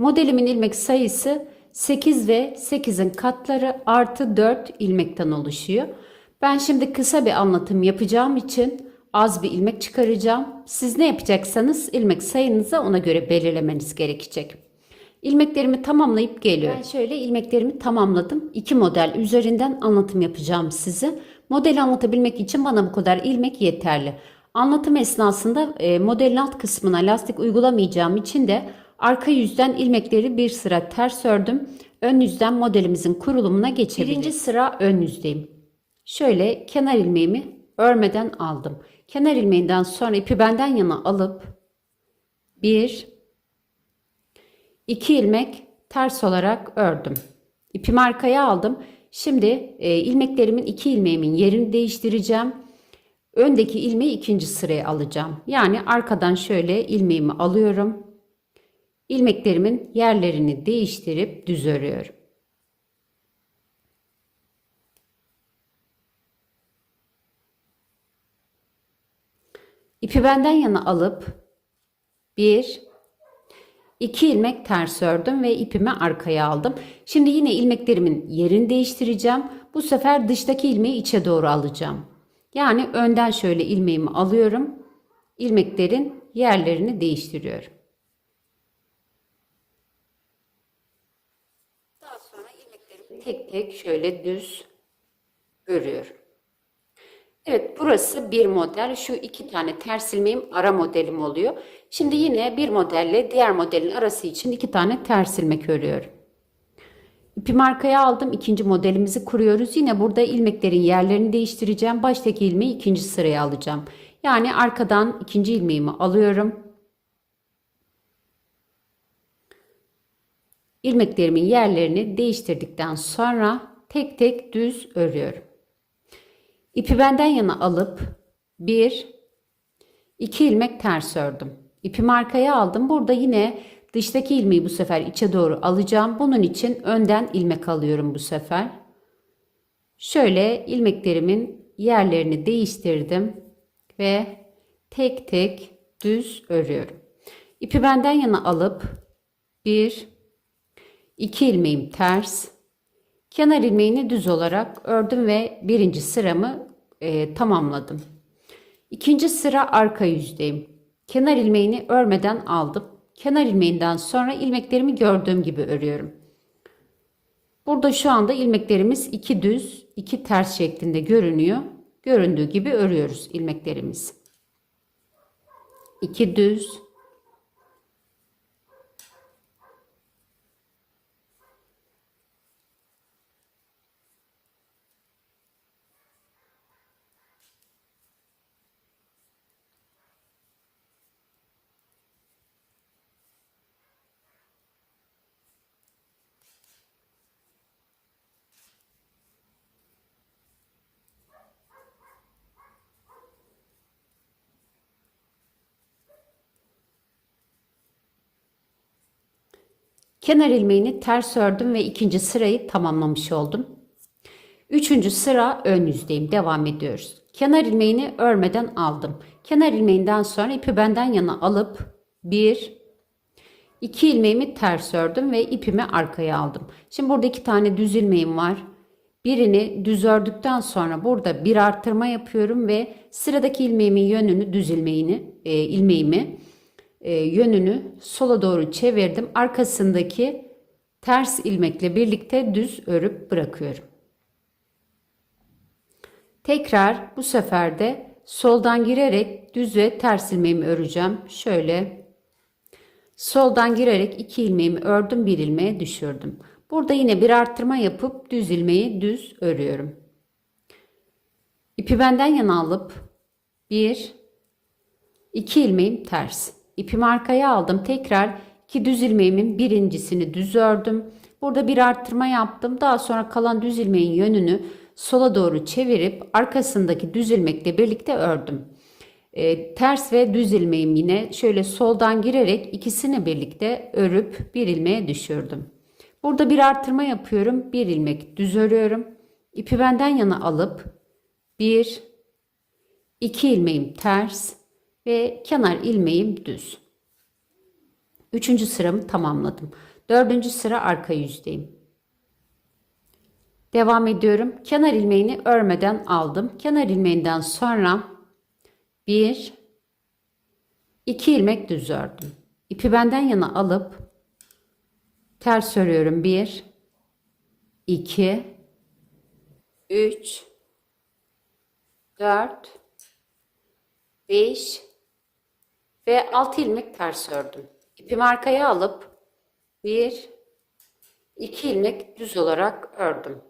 Modelimin ilmek sayısı 8 ve 8'in katları artı 4 ilmekten oluşuyor. Ben şimdi kısa bir anlatım yapacağım için az bir ilmek çıkaracağım. Siz ne yapacaksanız ilmek sayınızı ona göre belirlemeniz gerekecek. İlmeklerimi tamamlayıp geliyorum. Ben şöyle ilmeklerimi tamamladım. İki model üzerinden anlatım yapacağım size. Modeli anlatabilmek için bana bu kadar ilmek yeterli. Anlatım esnasında e, modelin alt kısmına lastik uygulamayacağım için de arka yüzden ilmekleri bir sıra ters ördüm. Ön yüzden modelimizin kurulumuna geçebiliriz. Birinci sıra ön yüzdeyim. Şöyle kenar ilmeğimi örmeden aldım. Kenar ilmeğinden sonra ipi benden yana alıp bir, iki ilmek ters olarak ördüm. İpimi arkaya aldım. Şimdi e, ilmeklerimin iki ilmeğimin yerini değiştireceğim. Öndeki ilmeği ikinci sıraya alacağım. Yani arkadan şöyle ilmeğimi alıyorum. İlmeklerimin yerlerini değiştirip düz örüyorum. İpi benden yana alıp bir, iki ilmek ters ördüm ve ipimi arkaya aldım. Şimdi yine ilmeklerimin yerini değiştireceğim. Bu sefer dıştaki ilmeği içe doğru alacağım. Yani önden şöyle ilmeğimi alıyorum. İlmeklerin yerlerini değiştiriyorum. Daha sonra ilmeklerimi tek tek şöyle düz örüyorum. Evet burası bir model. Şu iki tane ters ilmeğim ara modelim oluyor. Şimdi yine bir modelle diğer modelin arası için iki tane ters ilmek örüyorum. İpimi arkaya aldım. ikinci modelimizi kuruyoruz. Yine burada ilmeklerin yerlerini değiştireceğim. Baştaki ilmeği ikinci sıraya alacağım. Yani arkadan ikinci ilmeğimi alıyorum. İlmeklerimin yerlerini değiştirdikten sonra tek tek düz örüyorum. İpi benden yana alıp bir, iki ilmek ters ördüm. İpimi arkaya aldım. Burada yine dıştaki ilmeği bu sefer içe doğru alacağım. Bunun için önden ilmek alıyorum bu sefer. Şöyle ilmeklerimin yerlerini değiştirdim ve tek tek düz örüyorum. İpi benden yana alıp bir, iki ilmeğim ters, kenar ilmeğini düz olarak ördüm ve birinci sıramı e, tamamladım. İkinci sıra arka yüzdeyim. Kenar ilmeğini örmeden aldım. Kenar ilmeğinden sonra ilmeklerimi gördüğüm gibi örüyorum. Burada şu anda ilmeklerimiz iki düz, iki ters şeklinde görünüyor. Göründüğü gibi örüyoruz ilmeklerimiz. İki düz, Kenar ilmeğini ters ördüm ve ikinci sırayı tamamlamış oldum. Üçüncü sıra ön yüzdeyim. Devam ediyoruz. Kenar ilmeğini örmeden aldım. Kenar ilmeğinden sonra ipi benden yana alıp bir, iki ilmeğimi ters ördüm ve ipimi arkaya aldım. Şimdi burada iki tane düz ilmeğim var. Birini düz ördükten sonra burada bir artırma yapıyorum ve sıradaki ilmeğimin yönünü düz ilmeğini, e, ilmeğimi e, yönünü sola doğru çevirdim. Arkasındaki ters ilmekle birlikte düz örüp bırakıyorum. Tekrar bu sefer de soldan girerek düz ve ters ilmeğimi öreceğim. Şöyle soldan girerek iki ilmeğimi ördüm bir ilmeğe düşürdüm. Burada yine bir arttırma yapıp düz ilmeği düz örüyorum. İpi benden yana alıp bir iki ilmeğim ters. İpimi arkaya aldım. Tekrar ki düz ilmeğimin birincisini düz ördüm. Burada bir arttırma yaptım. Daha sonra kalan düz ilmeğin yönünü sola doğru çevirip arkasındaki düz ilmekle birlikte ördüm. E, ters ve düz ilmeğim yine şöyle soldan girerek ikisini birlikte örüp bir ilmeğe düşürdüm. Burada bir arttırma yapıyorum. Bir ilmek düz örüyorum. İpi benden yana alıp bir, iki ilmeğim ters ve kenar ilmeğim düz. Üçüncü sıramı tamamladım. Dördüncü sıra arka yüzdeyim. Devam ediyorum. Kenar ilmeğini örmeden aldım. Kenar ilmeğinden sonra bir, iki ilmek düz ördüm. İpi benden yana alıp ters örüyorum. Bir, iki, üç, dört, beş ve altı ilmek ters ördüm. İpimi arkaya alıp bir, iki ilmek düz olarak ördüm.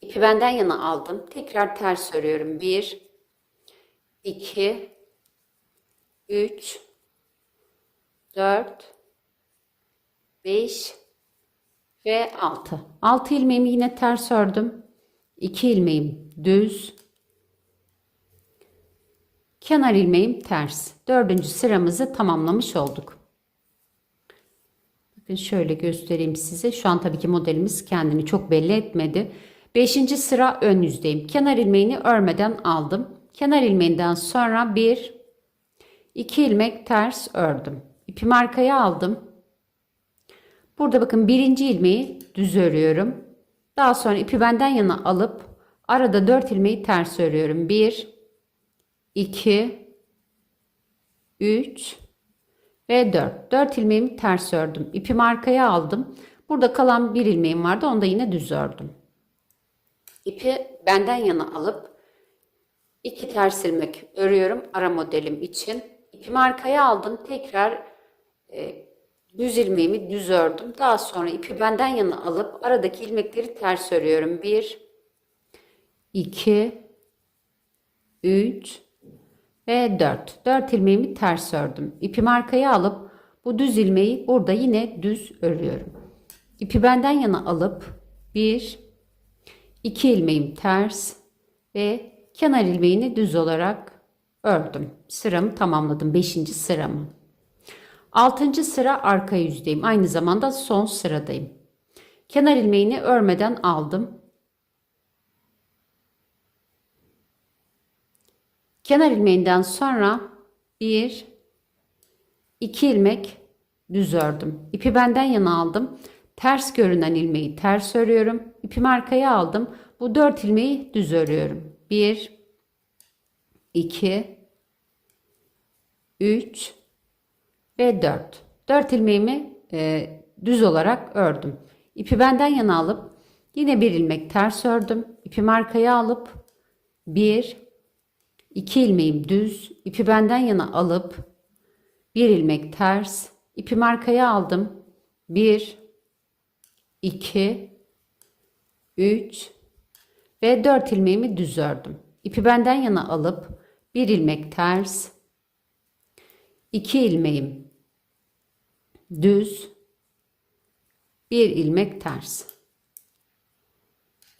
İpi benden yana aldım. Tekrar ters örüyorum. Bir, iki, üç, dört, beş ve altı. Altı ilmeğimi yine ters ördüm. İki ilmeğim düz. Kenar ilmeğim ters. Dördüncü sıramızı tamamlamış olduk. Bakın şöyle göstereyim size. Şu an tabii ki modelimiz kendini çok belli etmedi. Beşinci sıra ön yüzdeyim. Kenar ilmeğini örmeden aldım. Kenar ilmeğinden sonra bir, iki ilmek ters ördüm. İpimi arkaya aldım. Burada bakın birinci ilmeği düz örüyorum. Daha sonra ipi benden yana alıp arada dört ilmeği ters örüyorum. Bir, iki, üç ve dört. Dört ilmeğimi ters ördüm. İpimi arkaya aldım. Burada kalan bir ilmeğim vardı. Onu da yine düz ördüm. İpi benden yana alıp iki ters ilmek örüyorum ara modelim için. İpimi arkaya aldım. Tekrar e, düz ilmeğimi düz ördüm. Daha sonra ipi benden yana alıp aradaki ilmekleri ters örüyorum. 1 2 3 ve 4. 4 ilmeğimi ters ördüm. İpimi arkaya alıp bu düz ilmeği burada yine düz örüyorum. İpi benden yana alıp 1 2 ilmeğim ters ve kenar ilmeğini düz olarak ördüm. Sıramı tamamladım. 5. sıramı. 6. sıra arka yüzdeyim. Aynı zamanda son sıradayım. Kenar ilmeğini örmeden aldım. Kenar ilmeğinden sonra 1 2 ilmek düz ördüm. İpi benden yana aldım. Ters görünen ilmeği ters örüyorum. İpimi arkaya aldım. Bu 4 ilmeği düz örüyorum. 1 2 3 ve 4. 4 ilmeğimi e, düz olarak ördüm. İpi benden yana alıp yine bir ilmek ters ördüm. İpimi arkaya alıp 1 2 ilmeğim düz, ipi benden yana alıp bir ilmek ters, ipimi arkaya aldım. 1 2 3 ve 4 ilmeğimi düz ördüm. İpi benden yana alıp bir ilmek ters, 2 ilmeğim düz, bir ilmek ters.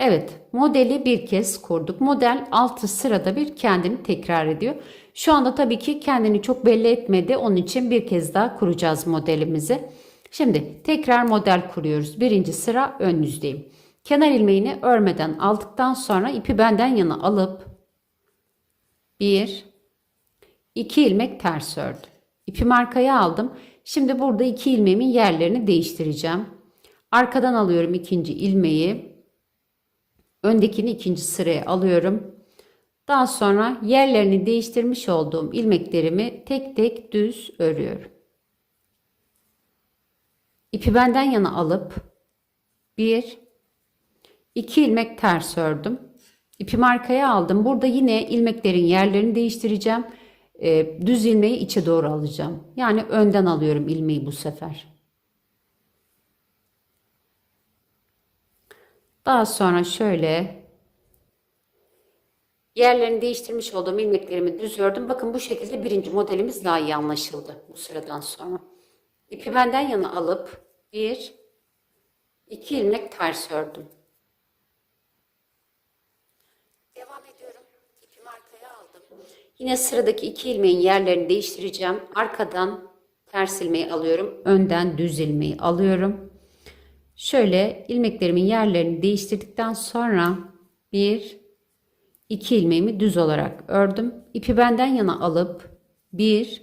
Evet, modeli bir kez kurduk. Model 6 sırada bir kendini tekrar ediyor. Şu anda tabii ki kendini çok belli etmedi. Onun için bir kez daha kuracağız modelimizi. Şimdi tekrar model kuruyoruz. Birinci sıra ön yüzdeyim. Kenar ilmeğini örmeden aldıktan sonra ipi benden yana alıp 1 2 ilmek ters ördüm. İpimi arkaya aldım. Şimdi burada iki ilmeğimin yerlerini değiştireceğim. Arkadan alıyorum ikinci ilmeği. Öndekini ikinci sıraya alıyorum. Daha sonra yerlerini değiştirmiş olduğum ilmeklerimi tek tek düz örüyorum. İpi benden yana alıp bir, iki ilmek ters ördüm. İpimi arkaya aldım. Burada yine ilmeklerin yerlerini değiştireceğim. Ee, düz ilmeği içe doğru alacağım. Yani önden alıyorum ilmeği bu sefer. Daha sonra şöyle yerlerini değiştirmiş olduğum ilmeklerimi düz ördüm. Bakın bu şekilde birinci modelimiz daha iyi anlaşıldı bu sıradan sonra. İpi benden yana alıp bir, iki ilmek ters ördüm. Devam ediyorum. İpimi arkaya aldım. Yine sıradaki iki ilmeğin yerlerini değiştireceğim. Arkadan ters ilmeği alıyorum. Önden düz ilmeği alıyorum. Şöyle ilmeklerimin yerlerini değiştirdikten sonra bir, iki ilmeğimi düz olarak ördüm. İpi benden yana alıp bir,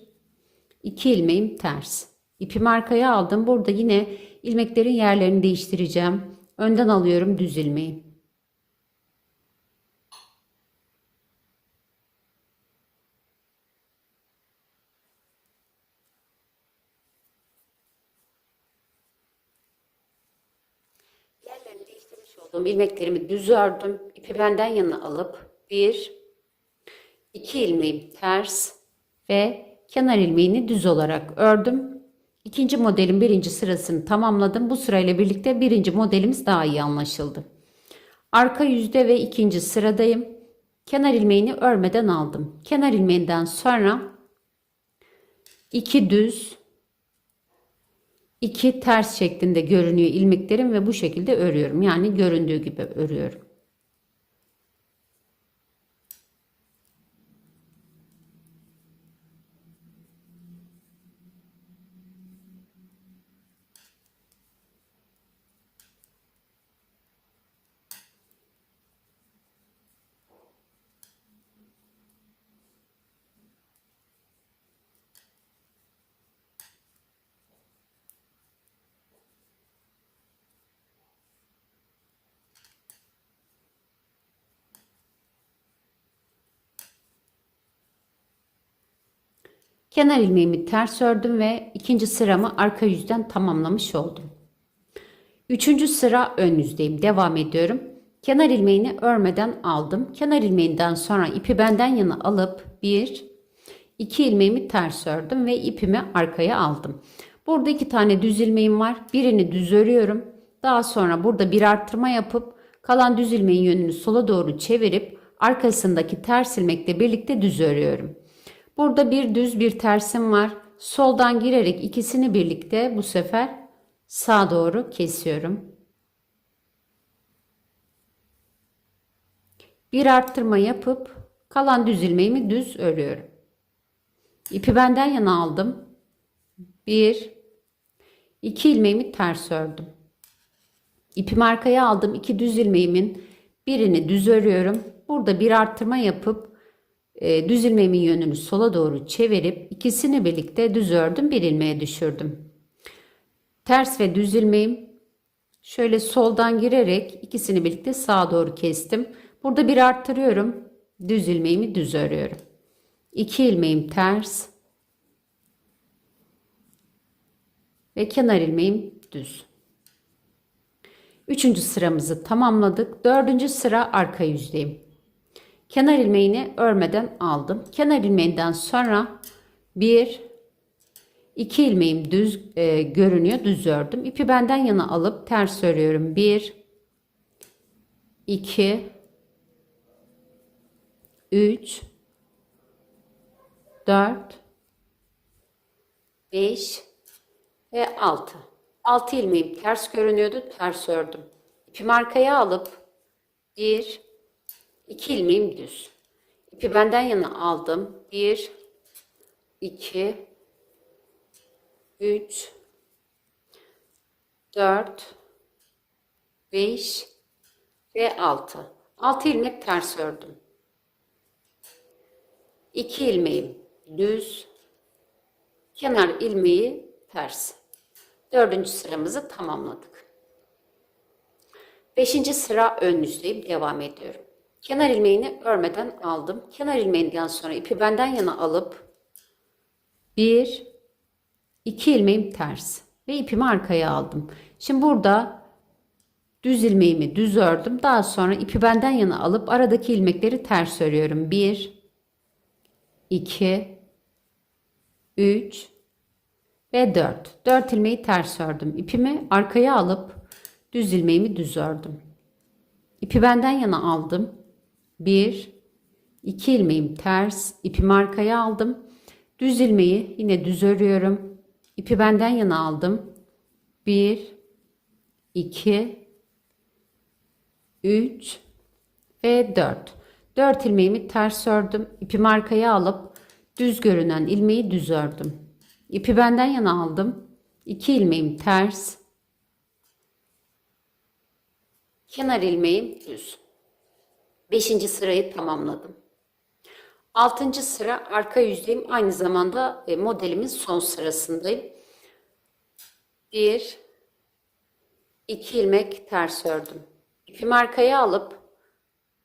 iki ilmeğim ters. İpimi arkaya aldım. Burada yine ilmeklerin yerlerini değiştireceğim. Önden alıyorum düz ilmeği. Yerlerini olduğum ilmeklerimi düz ördüm. İpi benden yana alıp bir, iki ilmeğim ters ve kenar ilmeğini düz olarak ördüm. İkinci modelin birinci sırasını tamamladım. Bu sırayla birlikte birinci modelimiz daha iyi anlaşıldı. Arka yüzde ve ikinci sıradayım. Kenar ilmeğini örmeden aldım. Kenar ilmeğinden sonra iki düz, iki ters şeklinde görünüyor ilmeklerim ve bu şekilde örüyorum. Yani göründüğü gibi örüyorum. Kenar ilmeğimi ters ördüm ve ikinci sıramı arka yüzden tamamlamış oldum. Üçüncü sıra ön yüzdeyim. Devam ediyorum. Kenar ilmeğini örmeden aldım. Kenar ilmeğinden sonra ipi benden yana alıp bir, iki ilmeğimi ters ördüm ve ipimi arkaya aldım. Burada iki tane düz ilmeğim var. Birini düz örüyorum. Daha sonra burada bir arttırma yapıp kalan düz ilmeğin yönünü sola doğru çevirip arkasındaki ters ilmekle birlikte düz örüyorum. Burada bir düz bir tersim var. Soldan girerek ikisini birlikte bu sefer sağa doğru kesiyorum. Bir arttırma yapıp kalan düz ilmeğimi düz örüyorum. İpi benden yana aldım. Bir, iki ilmeğimi ters ördüm. İpimi arkaya aldım. İki düz ilmeğimin birini düz örüyorum. Burada bir arttırma yapıp e, düz ilmeğimin yönünü sola doğru çevirip ikisini birlikte düz ördüm. Bir ilmeğe düşürdüm. Ters ve düz ilmeğim şöyle soldan girerek ikisini birlikte sağa doğru kestim. Burada bir arttırıyorum. Düz ilmeğimi düz örüyorum. İki ilmeğim ters ve kenar ilmeğim düz. Üçüncü sıramızı tamamladık. Dördüncü sıra arka yüzdeyim. Kenar ilmeğini örmeden aldım. Kenar ilmeğinden sonra bir, iki ilmeğim düz e, görünüyor. Düz ördüm. İpi benden yana alıp ters örüyorum. Bir, iki, üç, dört, beş ve altı. Altı ilmeğim ters görünüyordu. Ters ördüm. İpimi arkaya alıp bir, 2 ilmeğim düz. İpi benden yana aldım. 1 2 3 4 5 ve 6. 6 ilmek ters ördüm. 2 ilmeğim düz. Kenar ilmeği ters. Dördüncü sıramızı tamamladık. Beşinci sıra ön yüzdeyim. Devam ediyorum. Kenar ilmeğini örmeden aldım. Kenar ilmeğinden sonra ipi benden yana alıp bir, iki ilmeğim ters ve ipimi arkaya aldım. Şimdi burada düz ilmeğimi düz ördüm. Daha sonra ipi benden yana alıp aradaki ilmekleri ters örüyorum. Bir, iki, üç ve dört. Dört ilmeği ters ördüm. İpimi arkaya alıp düz ilmeğimi düz ördüm. İpi benden yana aldım. 1 2 ilmeğim ters ipimi arkaya aldım düz ilmeği yine düz örüyorum İpi benden yana aldım. 1 2 3 ve 4. 4 ilmeğimi ters ördüm. İpimi arkaya alıp düz görünen ilmeği düz ördüm. İpi benden yana aldım. 2 ilmeğim ters. Kenar ilmeğim düz. 5. sırayı tamamladım. 6. sıra arka yüzdeyim. Aynı zamanda e, modelimin son sırasındayım. 1 2 ilmek ters ördüm. İpimi arkaya alıp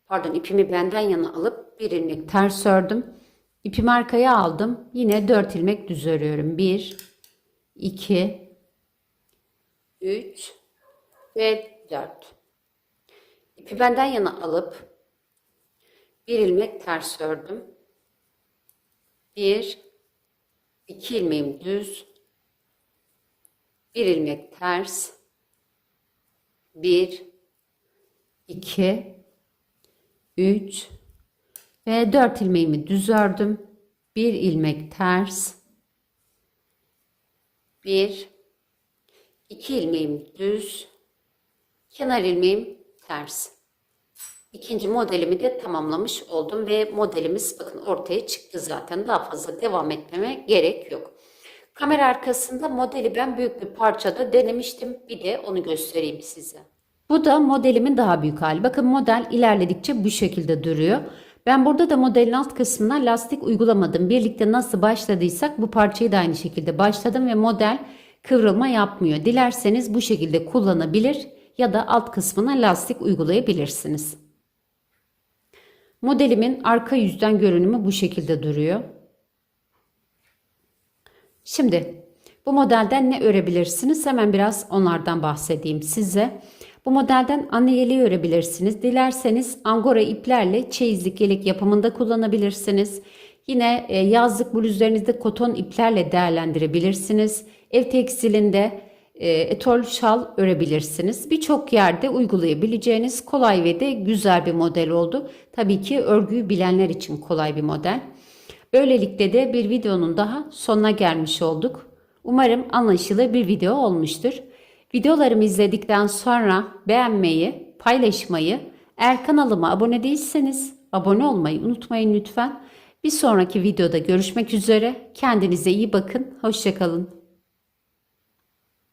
pardon ipimi benden yana alıp bir ilmek ters ördüm. İpimi arkaya aldım. Yine 4 ilmek düz örüyorum. 1 2 3 ve 4. İpi benden yana alıp bir ilmek ters ördüm. 1 2 ilmeğim düz. Bir ilmek ters. 1 2 3 ve 4 ilmeğimi düz ördüm. Bir ilmek ters. 1 2 ilmeğim düz. Kenar ilmeğim ters. İkinci modelimi de tamamlamış oldum ve modelimiz bakın ortaya çıktı zaten. Daha fazla devam etmeme gerek yok. Kamera arkasında modeli ben büyük bir parçada denemiştim. Bir de onu göstereyim size. Bu da modelimin daha büyük hali. Bakın model ilerledikçe bu şekilde duruyor. Ben burada da modelin alt kısmına lastik uygulamadım. Birlikte nasıl başladıysak bu parçayı da aynı şekilde başladım ve model kıvrılma yapmıyor. Dilerseniz bu şekilde kullanabilir ya da alt kısmına lastik uygulayabilirsiniz. Modelimin arka yüzden görünümü bu şekilde duruyor. Şimdi bu modelden ne örebilirsiniz? Hemen biraz onlardan bahsedeyim size. Bu modelden anne yeleği örebilirsiniz. Dilerseniz angora iplerle çeyizlik yelek yapımında kullanabilirsiniz. Yine e, yazlık bluzlarınızda koton iplerle değerlendirebilirsiniz. Ev tekstilinde etol şal örebilirsiniz. Birçok yerde uygulayabileceğiniz kolay ve de güzel bir model oldu. Tabii ki örgüyü bilenler için kolay bir model. Böylelikle de bir videonun daha sonuna gelmiş olduk. Umarım anlaşılır bir video olmuştur. Videolarımı izledikten sonra beğenmeyi, paylaşmayı, eğer kanalıma abone değilseniz abone olmayı unutmayın lütfen. Bir sonraki videoda görüşmek üzere. Kendinize iyi bakın. Hoşçakalın.